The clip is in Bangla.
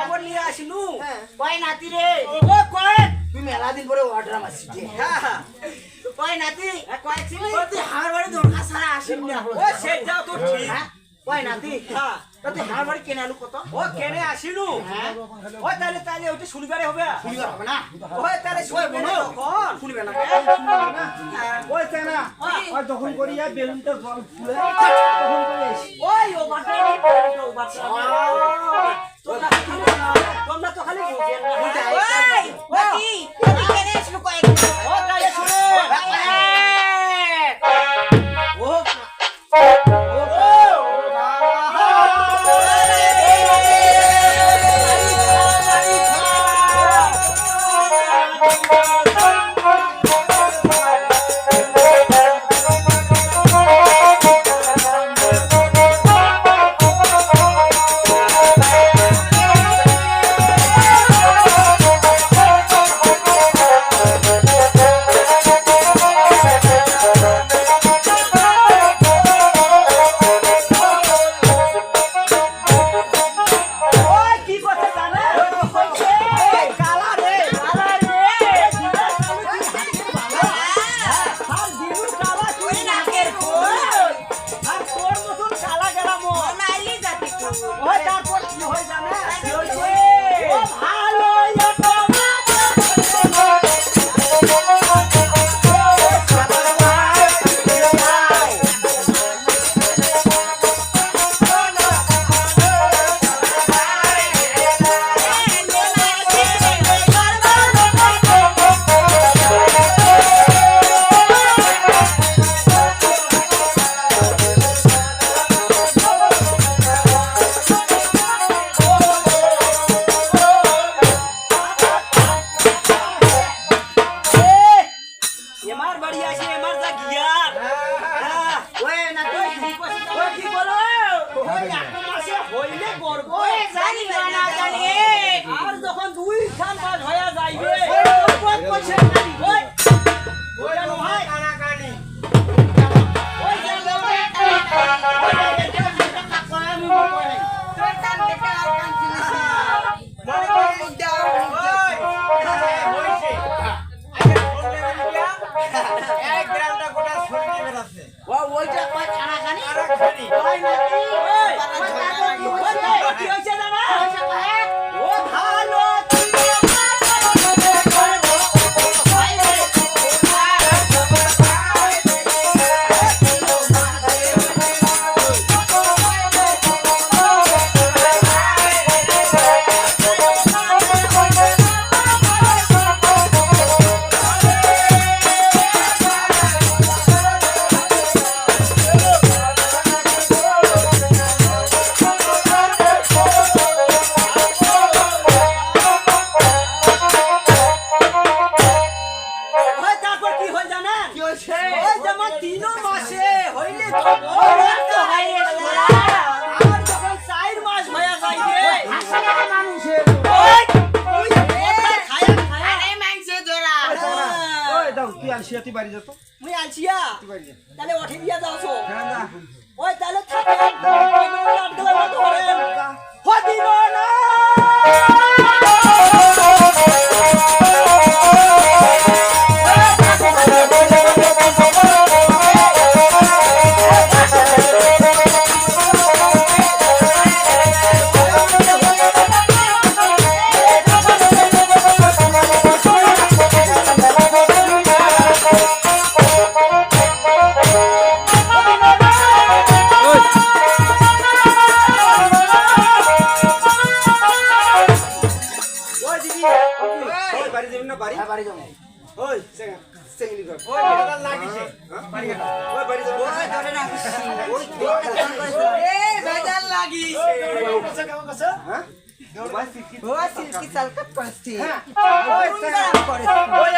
খবর নিয়ে আসিনু হ্যাঁ। কয় নাতি রে। ও কয় তুই মেলা দিন পরে অর্ডার হ্যাঁ কয় নাতি ও তুই বাড়ি দরকার না। ও সেটাও তো ঠিক। হ্যাঁ? কয় নাতি হ্যাঁ। তুই বাড়ি কেনে আলু কত? ও কেনে আসিনু হ্যাঁ? ও তাহলে তাহলে ওটা শুনিবারে হবে। শুনিবার হবে না? ও তাহলে শুনবে না। তখন শুনবে না। ওই যখন করি বেলুনটা জল ফুলে তখন করে ওই ও বাটা ও বাটা 录节目 আর যখন দুই খান কাজ হয়ে দাও তুই আনসি তুই বাড়ি যা তো মুই আলছিয়া তুই বাড়ি যা তাহলে ওঠে দিয়া যাওছো হ্যাঁ যা ওই তাহলে থাকে আটগুলো না ধরেন বাড়ি যাবি না বাড়ি হ্যাঁ বাড়ি যাব ওই সেঙ্গলি কর ওই বেটা লাগিছে বাড়ি ওই বাড়ি যাবি ওই ধরে রাখিস ওই এ বেজাল লাগিস কাছে কাম কাছে হ্যাঁ ও সিল্কি চালকাত করছি হ্যাঁ ওই ওই করে ওই